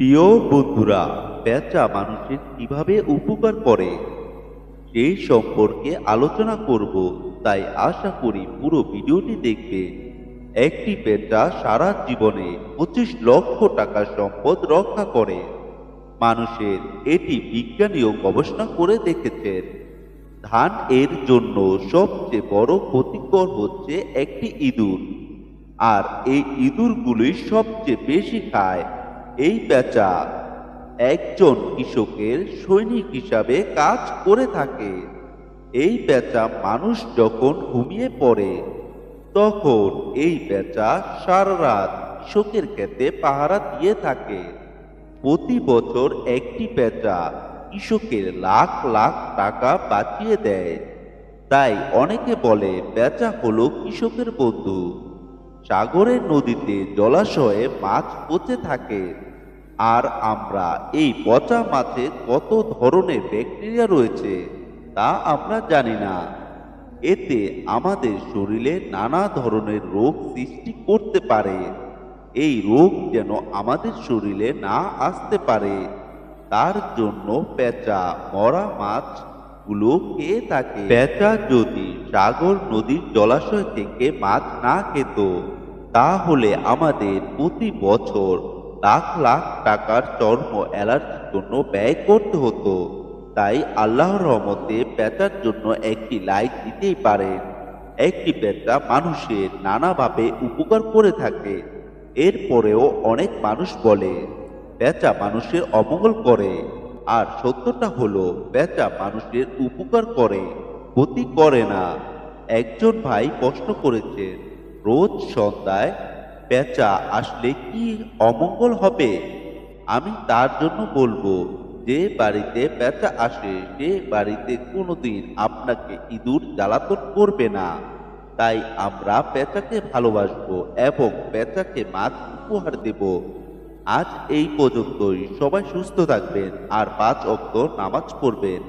প্রিয় বন্ধুরা, পেঁচা মানুষের কীভাবে উপকার করে সেই সম্পর্কে আলোচনা করব। তাই আশা করি পুরো ভিডিওটি দেখবে। একটি পেঁচা সারা জীবনে পঁচিশ লক্ষ টাকা সম্পদ রক্ষা করে। মানুষের এটি বিজ্ঞানীও গবেষণা করে দেখেছেন। ধান এর জন্য সবচেয়ে বড় ক্ষতিকর হচ্ছে একটি ইঁদুর। আর এই ইঁদুরগুলি সবচেয়ে বেশি খায় এই পেঁচা একজন কৃষকের সৈনিক হিসাবে কাজ করে থাকে। এই পেঁচা মানুষ যখন ঘুমিয়ে পড়ে, তখন এই পেঁচা সারা রাত কৃষকের ক্ষেতে পাহারা দিয়ে থাকে। প্রতি বছর একটি পেঁচা কৃষকের লাখ লাখ টাকা বাঁচিয়ে দেয়। তাই অনেকে বলে পেঁচা হলো কৃষকের বন্ধু। সাগরের নদীতে জলাশয়ে মাছ পচে থাকে। আর আমরা এই পচা মাছে কত ধরনের ব্যাকটেরিয়া রয়েছে, তা আমরা জানি না। এতে আমাদের শরীরে নানা ধরনের রোগ সৃষ্টি করতে পারে। এই রোগ যেন আমাদের শরীরে না আসতে পারে, তার জন্য পেঁচা, মরা মাছ গুলো খেয়ে থাকে পেঁচা যদি সাগর নদীর জলাশয় থেকে মাছ না খেত, তাহলে আমাদের প্রতি বছর লাখ লাখ টাকার চর্ম অ্যালার্জির জন্য ব্যয় করতে হতো। তাই আল্লাহর রহমতে পেঁচার জন্য একটি লাইক দিতেই পারেন। একটি পেঁচা মানুষের নানাভাবে উপকার করে থাকে। এরপরেও অনেক মানুষ বলে পেঁচা মানুষের অমঙ্গল করে। আর সত্যটা হলো পেঁচা মানুষের উপকার করে, ক্ষতি করে না। একজন ভাই প্রশ্ন করেছেন রোজ সন্ধ্যায় পেঁচা আসলে কি অমঙ্গল হবে? আমি তার জন্য বলব, যে বাড়িতে পেঁচা আসে, সে বাড়িতে কোনোদিন আপনাকে ইঁদুর জ্বালাতন করবে না। তাই আমরা পেঁচাকে ভালোবাসবো এবং পেঁচাকে মাছ উপহার দেব। আজ এই পর্যন্তই। সবাই সুস্থ থাকবেন আর পাঁচ অক্ত নামাজ পড়বেন।